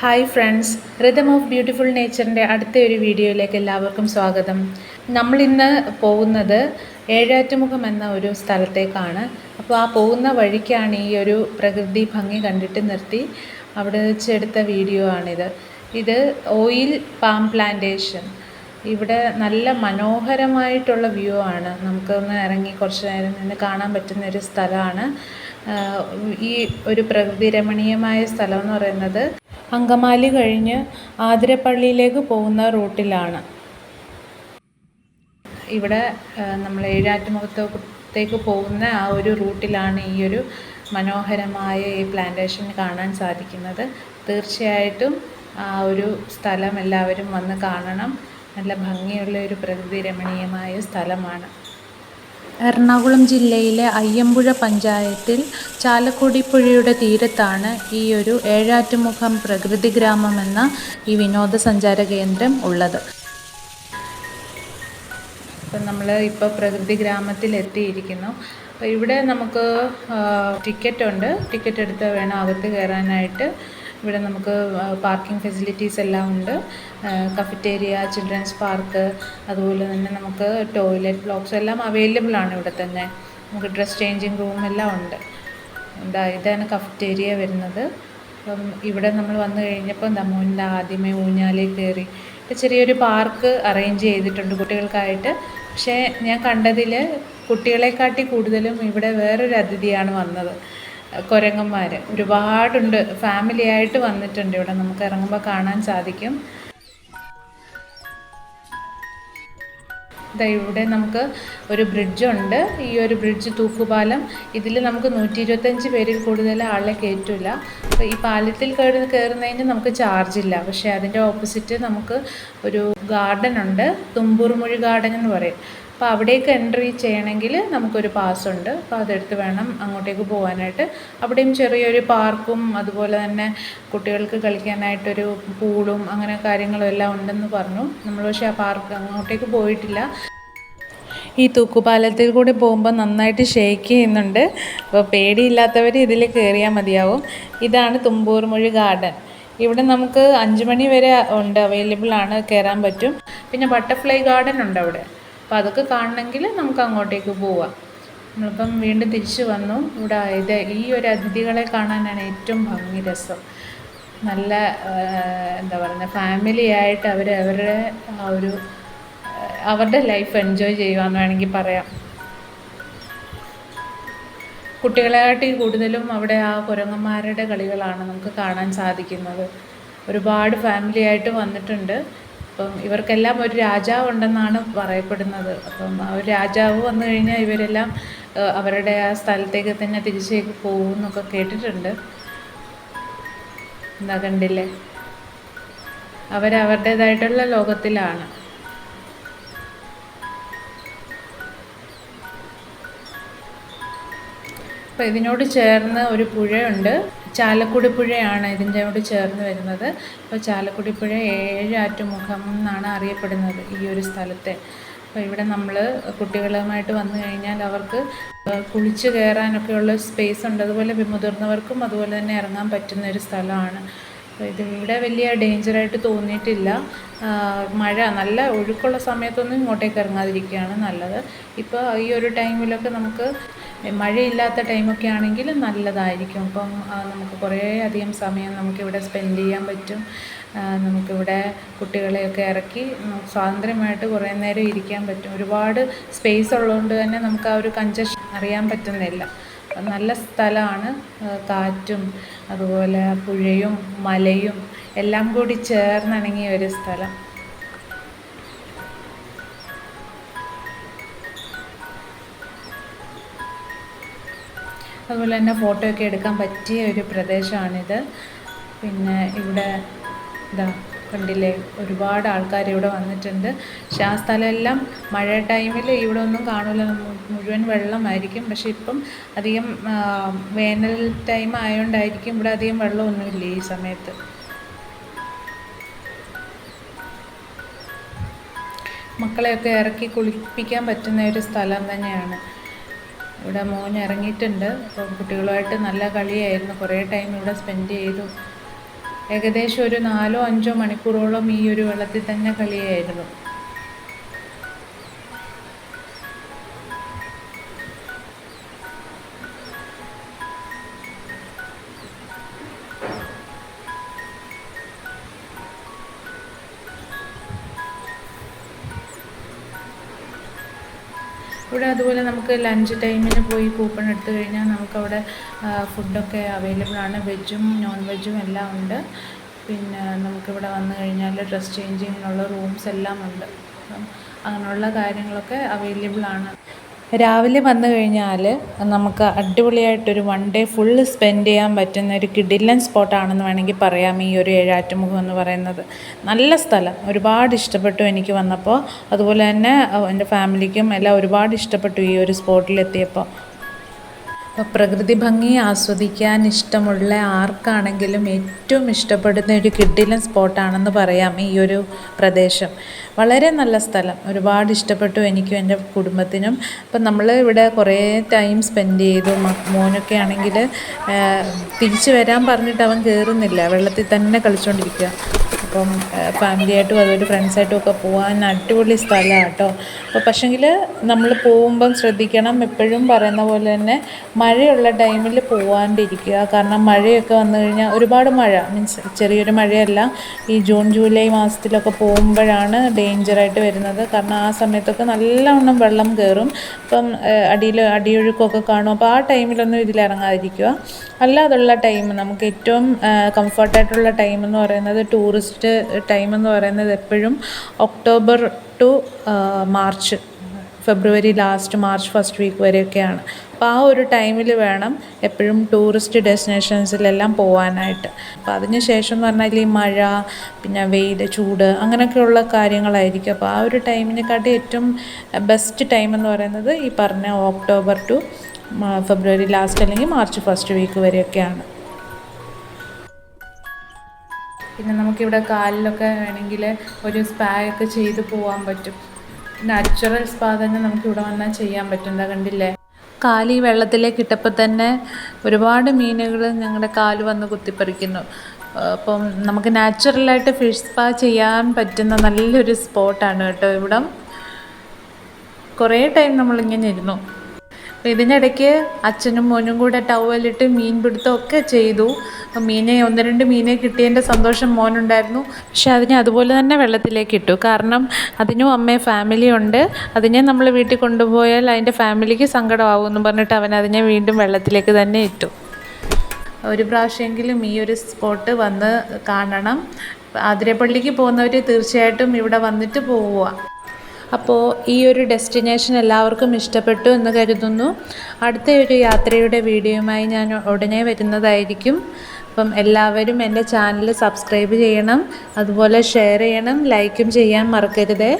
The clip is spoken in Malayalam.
Hi friends rhythm of beautiful നേച്ചറിന്റെ അടുത്ത ഒരു വീഡിയോയിലേക്ക് എല്ലാവർക്കും സ്വാഗതം. നമ്മൾ ഇന്ന് പോകുന്നത് ഏഴാറ്റുമുഖം എന്ന ഒരു സ്ഥലത്തേക്കാണ്. അപ്പോൾ ആ പോകുന്ന വഴിക്കാണ് ഈ ഒരു പ്രകൃതി ഭംഗി കണ്ടിട്ട് നിർത്തി. അവിടെ വെച്ചെടുത്ത വീഡിയോ ആണിത്. ഇത് ഓയിൽ പാം പ്ലാന്റേഷൻ. ഇവിടെ നല്ല മനോഹരമായിട്ടുള്ള വ്യൂ ആണ്. നമുക്കൊന്ന് ഇറങ്ങി കുറച്ച് നേരം നിന്ന് കാണാൻ പറ്റുന്ന ഒരു സ്ഥലമാണ്. ഈ ഒരു പ്രകൃതി രമണീയമായ സ്ഥലം എന്ന് പറയുന്നത് അങ്കമാലി കഴിഞ്ഞ് ആതിരപ്പള്ളിയിലേക്ക് പോകുന്ന റൂട്ടിലാണ്. ഇവിടെ നമ്മൾ ഏഴാറ്റുമുഖത്തേക്ക് പോകുന്ന ആ ഒരു റൂട്ടിലാണ് ഈ ഒരു മനോഹരമായ ഈ പ്ലാന്റേഷൻ കാണാൻ സാധിക്കുന്നത്. തീർച്ചയായിട്ടും ആ ഒരു സ്ഥലം എല്ലാവരും വന്ന് കാണണം. നല്ല ഭംഗിയുള്ള ഒരു പ്രകൃതി രമണീയമായ സ്ഥലമാണ്. എറണാകുളം ജില്ലയിലെ അയ്യമ്പുഴ പഞ്ചായത്തിൽ ചാലക്കുടി പുഴയുടെ തീരത്താണ് ഈ ഒരു ഏഴാറ്റുമുഖം പ്രകൃതി ഗ്രാമമെന്ന ഈ വിനോദസഞ്ചാര കേന്ദ്രം ഉള്ളത്. അപ്പം നമ്മൾ ഇപ്പോൾ പ്രകൃതി ഗ്രാമത്തിൽ എത്തിയിരിക്കുന്നു. ഇവിടെ നമുക്ക് ടിക്കറ്റ് ഉണ്ട്. ടിക്കറ്റ് എടുത്ത് വേണം അകത്ത് കയറാനായിട്ട്. ഇവിടെ നമുക്ക് പാർക്കിംഗ് ഫെസിലിറ്റീസ് എല്ലാം ഉണ്ട്. കഫറ്റേരിയ ചിൽഡ്രൻസ് പാർക്ക് അതുപോലെ തന്നെ നമുക്ക് ടോയ്ലറ്റ് ബ്ലോക്സ് എല്ലാം അവൈലബിൾ ആണ് ഇവിടെ തന്നെ. നമുക്ക് ഡ്രസ് ചേഞ്ചിങ് റൂം എല്ലാം ഉണ്ട്. എന്താ ഇതാണ് കഫറ്റേരിയ വരുന്നത്. അപ്പം ഇവിടെ നമ്മൾ വന്നു കഴിഞ്ഞപ്പോൾ ദമോനിന്റെ ആദ്യമേ ഊഞ്ഞാലേ കയറി. ചെറിയൊരു പാർക്ക് അറേഞ്ച് ചെയ്തിട്ടുണ്ട് കുട്ടികൾക്കായിട്ട്. പക്ഷേ ഞാൻ കണ്ടതിൽ കുട്ടികളെക്കാട്ടി കൂടുതലും ഇവിടെ വേറൊരു അതിഥിയാണ് വന്നത്. കുരങ്ങന്മാർ ഒരുപാടുണ്ട്. ഫാമിലി ആയിട്ട് വന്നിട്ടുണ്ട് ഇവിടെ. നമുക്ക് ഇറങ്ങുമ്പോൾ കാണാൻ സാധിക്കും. ഇവിടെ നമുക്ക് ഒരു ബ്രിഡ്ജുണ്ട് ഈ ഒരു ബ്രിഡ്ജ് തൂക്കുപാലം. ഇതിൽ നമുക്ക് നൂറ്റി ഇരുപത്തഞ്ച് പേരിൽ കൂടുതൽ ആളെ കയറ്റില്ല അപ്പോൾ ഈ പാലത്തിൽ കയറി കയറുന്നതിന് നമുക്ക് ചാർജ് ഇല്ല. പക്ഷേ അതിന്റെ ഓപ്പോസിറ്റ് നമുക്ക് ഒരു ഗാർഡൻ ഉണ്ട്. തുമ്പൂർമുഴി ഗാർഡൻ എന്ന് പറയും. അപ്പോൾ അവിടേക്ക് എൻട്രി ചെയ്യണമെങ്കിൽ നമുക്കൊരു പാസ് ഉണ്ട്. അപ്പോൾ അതെടുത്ത് വേണം അങ്ങോട്ടേക്ക് പോകാനായിട്ട്. അവിടെയും ചെറിയൊരു പാർക്കും അതുപോലെ തന്നെ കുട്ടികൾക്ക് കളിക്കാനായിട്ടൊരു പൂളും അങ്ങനെ കാര്യങ്ങളും എല്ലാം ഉണ്ടെന്ന് പറഞ്ഞു. നമ്മൾ പക്ഷേ ആ പാർക്ക് അങ്ങോട്ടേക്ക് പോയിട്ടില്ല. ഈ തൂക്കുപാലത്തിൽ കൂടി പോകുമ്പോൾ നന്നായിട്ട് ഷേക്ക് ചെയ്യുന്നുണ്ട്. അപ്പോൾ പേടിയില്ലാത്തവർ ഇതിൽ കയറിയാൽ മതിയാവും. ഇതാണ് തുമ്പൂർമൊഴി ഗാർഡൻ ഇവിടെ നമുക്ക് അഞ്ച് മണി വരെ ഉണ്ട്. അവൈലബിൾ ആണ്. കയറാൻ പറ്റും. പിന്നെ ബട്ടർഫ്ലൈ ഗാർഡൻ ഉണ്ട് അവിടെ. അപ്പോൾ അതൊക്കെ കാണണമെങ്കിൽ നമുക്ക് അങ്ങോട്ടേക്ക് പോവാം. നമ്മളിപ്പം വീണ്ടും തിരിച്ചു വന്നു. ഇവിടെ ഇത് ഈ ഒരു അതിഥികളെ കാണാനാണ് ഏറ്റവും ഭംഗി രസം. നല്ല എന്താ പറയുക ഫാമിലി ആയിട്ട് അവർ അവരുടെ ആ ഒരു അവരുടെ ലൈഫ് എൻജോയ് ചെയ്യുകയെന്ന് വേണമെങ്കിൽ പറയാം. കുട്ടികളെക്കാട്ടി കൂടുതലും അവിടെ ആ കുരങ്ങന്മാരുടെ കളികളാണ് നമുക്ക് കാണാൻ സാധിക്കുന്നത്. ഒരുപാട് ഫാമിലി ആയിട്ട് വന്നിട്ടുണ്ട്. അപ്പം ഇവർക്കെല്ലാം ഒരു രാജാവ് ഉണ്ടെന്നാണ് പറയപ്പെടുന്നത്. അപ്പം ആ ഒരു രാജാവ് വന്നു കഴിഞ്ഞാൽ ഇവരെല്ലാം അവരുടെ ആ സ്ഥലത്തേക്ക് തന്നെ തിരിച്ചേക്ക് പോകും എന്നൊക്കെ കേട്ടിട്ടുണ്ട്. എന്താ കണ്ടില്ലേ? അവരവരുടേതായിട്ടുള്ള ലോകത്തിലാണ്. അപ്പോൾ ഇതിനോട് ചേർന്ന് ഒരു പുഴയുണ്ട്. ചാലക്കുടി പുഴയാണ് ഇതിന്റെ കൂടെ ചേർന്ന് വരുന്നത്. അപ്പോൾ ചാലക്കുടി പുഴ ഏഴ് ആറ്റുമുഖം എന്നാണ് അറിയപ്പെടുന്നത് ഈ ഒരു സ്ഥലത്തെ. അപ്പോൾ ഇവിടെ നമ്മൾ കുട്ടികളുമായിട്ട് വന്നു കഴിഞ്ഞാൽ അവർക്ക് കുളിച്ച് കയറാനൊക്കെയുള്ള സ്പേസ് ഉണ്ട്. അതുപോലെ മുതിർന്നവർക്കും അതുപോലെ തന്നെ ഇറങ്ങാൻ പറ്റുന്ന ഒരു സ്ഥലമാണ്. അപ്പോൾ ഇത് ഇവിടെ വലിയ ഡേഞ്ചറായിട്ട് തോന്നിയിട്ടില്ല. മഴ നല്ല ഒഴുക്കുള്ള സമയത്തൊന്നും ഇങ്ങോട്ടേക്ക് ഇറങ്ങാതിരിക്കുകയാണ് നല്ലത്. ഇപ്പോൾ ഈ ഒരു ടൈമിലൊക്കെ നമുക്ക് മഴയില്ലാത്ത ടൈമൊക്കെ ആണെങ്കിൽ നല്ലതായിരിക്കും. അപ്പം നമുക്ക് കുറേ അധികം സമയം നമുക്കിവിടെ സ്പെൻഡ് ചെയ്യാൻ പറ്റും. നമുക്കിവിടെ കുട്ടികളെയൊക്കെ ഇറക്കി സ്വാതന്ത്ര്യമായിട്ട് കുറേ നേരം ഇരിക്കാൻ പറ്റും. ഒരുപാട് സ്പേസ് ഉള്ളതുകൊണ്ട് തന്നെ നമുക്ക് ആ ഒരു കഞ്ചഷൻ അറിയാൻ പറ്റുന്നില്ല. നല്ല സ്ഥലമാണ്. കാറ്റും അതുപോലെ പുഴയും മലയും എല്ലാം കൂടി ചേർന്നിണങ്ങിയ ഒരു സ്ഥലം. അതുപോലെ തന്നെ ഫോട്ടോ ഒക്കെ എടുക്കാൻ പറ്റിയ ഒരു പ്രദേശമാണിത്. പിന്നെ ഇവിടെ ഇതാ കണ്ടില്ലേ ഒരുപാട് ആൾക്കാർ ഇവിടെ വന്നിട്ടുണ്ട്. പക്ഷെ ആ സ്ഥലമെല്ലാം മഴ ടൈമിൽ ഇവിടെ ഒന്നും കാണില്ല മുഴുവൻ വെള്ളമായിരിക്കും. പക്ഷെ ഇപ്പം അധികം വേനൽ ടൈം ആയതുകൊണ്ടായിരിക്കും ഇവിടെ അധികം വെള്ളമൊന്നുമില്ല ഈ സമയത്ത്. മക്കളെയൊക്കെ ഇറക്കി കുളിപ്പിക്കാൻ പറ്റുന്ന ഒരു സ്ഥലം തന്നെയാണ്. ഇവിടെ മോൻ ഇറങ്ങിയിട്ടുണ്ട്. അപ്പോൾ കുട്ടികളുമായിട്ട് നല്ല കളിയായിരുന്നു. കുറേ ടൈം ഇവിടെ സ്പെൻഡ് ചെയ്തു. ഏകദേശം ഒരു നാലോ അഞ്ചോ മണിക്കൂറോളം ഈ ഒരു വെള്ളത്തിൽ തന്നെ കളിയായിരുന്നു. ഇവിടെ അതുപോലെ നമുക്ക് ലഞ്ച് ടൈമിന് പോയി കൂപ്പൺ എടുത്തു കഴിഞ്ഞാൽ നമുക്കവിടെ ഫുഡൊക്കെ അവൈലബിൾ ആണ്. വെജും നോൺ വെജും എല്ലാം ഉണ്ട്. പിന്നെ നമുക്കിവിടെ വന്നു കഴിഞ്ഞാൽ ഡ്രസ് ചേഞ്ചിങ്ങിനുള്ള റൂംസ് എല്ലാം ഉണ്ട്. അപ്പം അങ്ങനെയുള്ള കാര്യങ്ങളൊക്കെ അവൈലബിൾ ആണ്. രാവിലെ വന്നു കഴിഞ്ഞാൽ നമുക്ക് അടിപൊളിയായിട്ടൊരു വൺ ഡേ ഫുള്ള് സ്പെൻഡ് ചെയ്യാൻ പറ്റുന്ന ഒരു കിഡിലൻ സ്പോട്ടാണെന്ന് വേണമെങ്കിൽ പറയാം ഈ ഒരു ഏഴാറ്റുമുഖം എന്ന് പറയുന്നത്. നല്ല സ്ഥലം. ഒരുപാട് ഇഷ്ടപ്പെട്ടു എനിക്ക് വന്നപ്പോൾ. അതുപോലെ തന്നെ എന്റെ ഫാമിലിക്കും എല്ലാം ഒരുപാട് ഇഷ്ടപ്പെട്ടു ഈ ഒരു സ്പോട്ടിലെത്തിയപ്പോൾ അപ്പോൾ പ്രകൃതി ഭംഗി ആസ്വദിക്കാൻ ഇഷ്ടമുള്ള ആർക്കാണെങ്കിലും ഏറ്റവും ഇഷ്ടപ്പെടുന്ന ഒരു കിഡിലൻ സ്പോട്ടാണെന്ന് പറയാം ഈ ഒരു പ്രദേശം. വളരെ നല്ല സ്ഥലം. ഒരുപാട് ഇഷ്ടപ്പെട്ടു എനിക്കും എന്റെ കുടുംബത്തിനും. അപ്പം നമ്മൾ ഇവിടെ കുറേ ടൈം സ്പെൻഡ് ചെയ്തു. മോനൊക്കെ ആണെങ്കിൽ തിരിച്ചു വരാൻ പറഞ്ഞിട്ട് അവൻ കയറുന്നില്ല വെള്ളത്തിൽ തന്നെ കളിച്ചുകൊണ്ടിരിക്കുക അപ്പം ഫാമിലിയായിട്ടും അതുപോലെ ഫ്രണ്ട്സായിട്ടും ഒക്കെ പോകാൻ അടിപൊളി സ്ഥലമാണ് കേട്ടോ അപ്പോൾ പക്ഷേങ്കിൽ നമ്മൾ പോകുമ്പം ശ്രദ്ധിക്കണം. എപ്പോഴും പറയുന്ന പോലെ തന്നെ മഴയുള്ള ടൈമിൽ പോകാണ്ടിരിക്കുക കാരണം മഴയൊക്കെ വന്നു കഴിഞ്ഞാൽ ഒരുപാട് മഴ. മീൻസ് ചെറിയൊരു മഴയല്ല. ഈ ജൂൺ ജൂലൈ മാസത്തിലൊക്കെ പോകുമ്പോഴാണ് ഡേഞ്ചറായിട്ട് വരുന്നത്. കാരണം ആ സമയത്തൊക്കെ നല്ലവണ്ണം വെള്ളം കയറും അപ്പം അടിയിൽ അടിയൊഴുക്കൊക്കെ കാണും. അപ്പോൾ ആ ടൈമിലൊന്നും ഇതിലിറങ്ങാതിരിക്കുക അല്ലാതുള്ള ടൈം നമുക്ക് ഏറ്റവും കംഫർട്ടായിട്ടുള്ള ടൈം എന്ന് പറയുന്നത് ടൂറിസ്റ്റ് ടൈം എന്ന് പറയുന്നത് എപ്പോഴും October to March. February last March first week വരെയൊക്കെയാണ്. അപ്പോൾ ആ ഒരു ടൈമിൽ വേണം എപ്പോഴും ടൂറിസ്റ്റ് ഡെസ്റ്റിനേഷൻസിലെല്ലാം പോകാനായിട്ട് അപ്പോൾ അതിന് ശേഷം എന്ന് പറഞ്ഞാൽ ഈ മഴ പിന്നെ വെയിൽ ചൂട് അങ്ങനെയൊക്കെയുള്ള കാര്യങ്ങളായിരിക്കും. അപ്പോൾ ആ ഒരു ടൈമിനെക്കാട്ടി ഏറ്റവും ബെസ്റ്റ് ടൈം എന്ന് പറയുന്നത് ഈ പറഞ്ഞ ഒക്ടോബർ ടു ഫെബ്രുവരി ലാസ്റ്റ് അല്ലെങ്കിൽ മാർച്ച് ഫസ്റ്റ് വീക്ക് വരെയൊക്കെയാണ്. പിന്നെ നമുക്കിവിടെ കാലിലൊക്കെ വേണമെങ്കിൽ ഒരു സ്പാ ഒക്കെ ചെയ്ത് പോകാൻ പറ്റും. നാച്ചുറൽ സ്പാ തന്നെ നമുക്കിവിടെ വന്നാൽ ചെയ്യാൻ പറ്റും. എന്താ കണ്ടില്ലേ? കാലി വെള്ളത്തിലേക്ക് ഇട്ടപ്പോൾ തന്നെ ഒരുപാട് മീനുകൾ ഞങ്ങളുടെ കാൽ വന്ന് കുത്തിപ്പറിക്കുന്നു. അപ്പം നമുക്ക് നാച്ചുറലായിട്ട് ഫിഷ് സ്പാ ചെയ്യാൻ പറ്റുന്ന നല്ലൊരു സ്പോട്ടാണ് കേട്ടോ ഇവിടം. കുറേ ടൈം നമ്മളിങ്ങനെ ഇരുന്നു. അപ്പോൾ ഇതിനിടയ്ക്ക് അച്ഛനും മോനും കൂടെ ടവലിട്ട് മീൻ പിടുത്തമൊക്കെ ചെയ്തു. മീനെ ഒന്ന് രണ്ട് മീനെ കിട്ടിയതിന്റെ സന്തോഷം മോനുണ്ടായിരുന്നു. പക്ഷെ അതിനെ അതുപോലെ തന്നെ വെള്ളത്തിലേക്ക് ഇട്ടു. കാരണം അതിനും അമ്മയെ ഫാമിലി ഉണ്ട്. അതിനെ നമ്മൾ വീട്ടിൽ കൊണ്ടുപോയാൽ അതിന്റെ ഫാമിലിക്ക് സങ്കടമാകും എന്ന് പറഞ്ഞിട്ട് അവൻ അതിനെ വീണ്ടും വെള്ളത്തിലേക്ക് തന്നെ ഇട്ടു. ഒരു പ്രാവശ്യമെങ്കിലും ഈ ഒരു സ്പോട്ട് വന്ന് കാണണം. ആതിരപ്പള്ളിക്ക് പോകുന്നവർ തീർച്ചയായിട്ടും ഇവിടെ വന്നിട്ട് പോവുക. അപ്പോൾ ഈ ഒരു ഡെസ്റ്റിനേഷൻ എല്ലാവർക്കും ഇഷ്ടപ്പെട്ടു എന്ന് കരുതുന്നു. അടുത്ത ഒരു യാത്രയുടെ വീഡിയോയുമായി ഞാൻ ഉടനെ വരുന്നതായിരിക്കും. അപ്പം എല്ലാവരും എന്റെ ചാനൽ സബ്സ്ക്രൈബ് ചെയ്യണം. അതുപോലെ ഷെയർ ചെയ്യണം. ലൈക്കും ചെയ്യാൻ മറക്കരുത്.